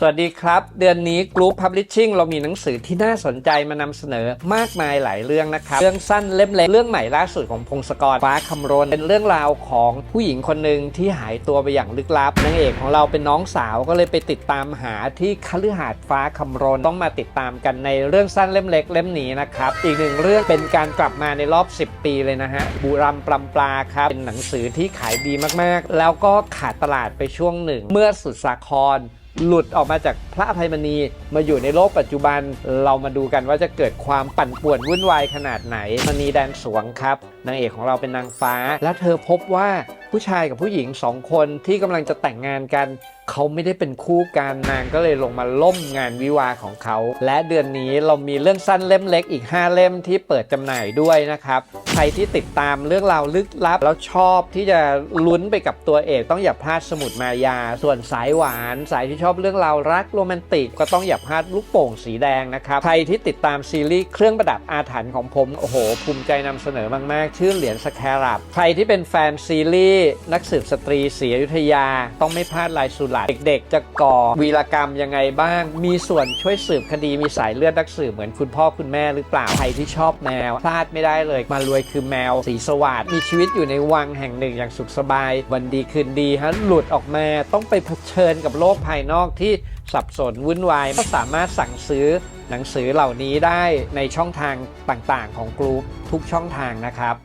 สวัสดีครับ เดือนนี้ Group Publishing เรามีหนังสือที่น่าสนใจมานำเสนอมากมายหลายเรื่องนะครับ เรื่องสั้นเล่มเล็กเรื่องใหม่ล่าสุดของพงศกรฟ้าคำรณเป็นเรื่องราวของผู้หญิงคนหนึ่งที่หายตัวไปอย่างลึกลับนางเอกของเราเป็นน้องสาวก็เลยไปติดตามหาที่คฤหาสน์ฟ้าคำรณต้องมาติดตามกันในเรื่องสั้นเล่มเล็กเล่มนี้นะครับอีกหนึ่งเรื่องเป็นการกลับมาในรอบ 10 ปีเลยนะฮะบุรัมปลำปลาครับเป็นหนังสือที่ขายดีมากๆ แล้วก็ขาดตลาดไปช่วงหนึ่ง เมื่อสุดสาคร หลุดออกมาจากพระอภัยมณีมาอยู่ในโลกปัจจุบัน เรามาดูกันว่าจะเกิดความปั่นป่วนวุ่นวายขนาดไหนมณีแดนสวงครับนางเอกของเราเป็นนางฟ้า และเธอพบว่าผู้ชายกับผู้หญิงสองคนที่กำลังจะแต่งงานกัน เขาไม่ได้เป็นคู่กันนางก็เลยลงมาล่มงานวิวาของเขา และเดือนนี้เรามีเรื่องสั้นเล่มเล็กอีก 5 เล่มที่เปิดจำหน่ายด้วยนะครับ ใครที่ติดตามเรื่องราวลึกลับ แล้วชอบที่จะลุ้นไปกับตัวเอก ต้องอย่าพลาดสมุดมายา ส่วนสายหวาน สายที่ชอบเรื่องราวรักโรแมนติก ก็ต้องอย่าพลาดลูกโป่งสีแดงนะครับ ใครที่ติดตามซีรีส์เครื่องประดับอาถรรพ์ของผม โอ้โห ภูมิใจนำเสนอมากๆ ชื่อเหรียญสแครับใครที่เป็นแฟนซีรีส์นักสืบสตรีศรีอยุธยา ต้องไม่พลาดลายสุลัดเด็ก ๆ จะก่อวีรกรรมยังไงบ้าง มีส่วนช่วยสืบคดีมีสายเลือดนักสืบเหมือนคุณพ่อคุณแม่หรือเปล่าใครที่ชอบแมวพลาดไม่ได้เลยมารวยคือแมวสีสวัสดมีชีวิตอยู่ในวังแห่งหนึ่งอย่างสุขสบาย วันดีคืนดีฮะหลุดออกมาต้องไปเผชิญกับโลกภายนอกที่สับสนวุ่นวายก็สามารถสั่งซื้อหนังสือเหล่านี้ได้ในช่องทางต่างๆ ของกรุ๊ปทุกช่องทางนะครับ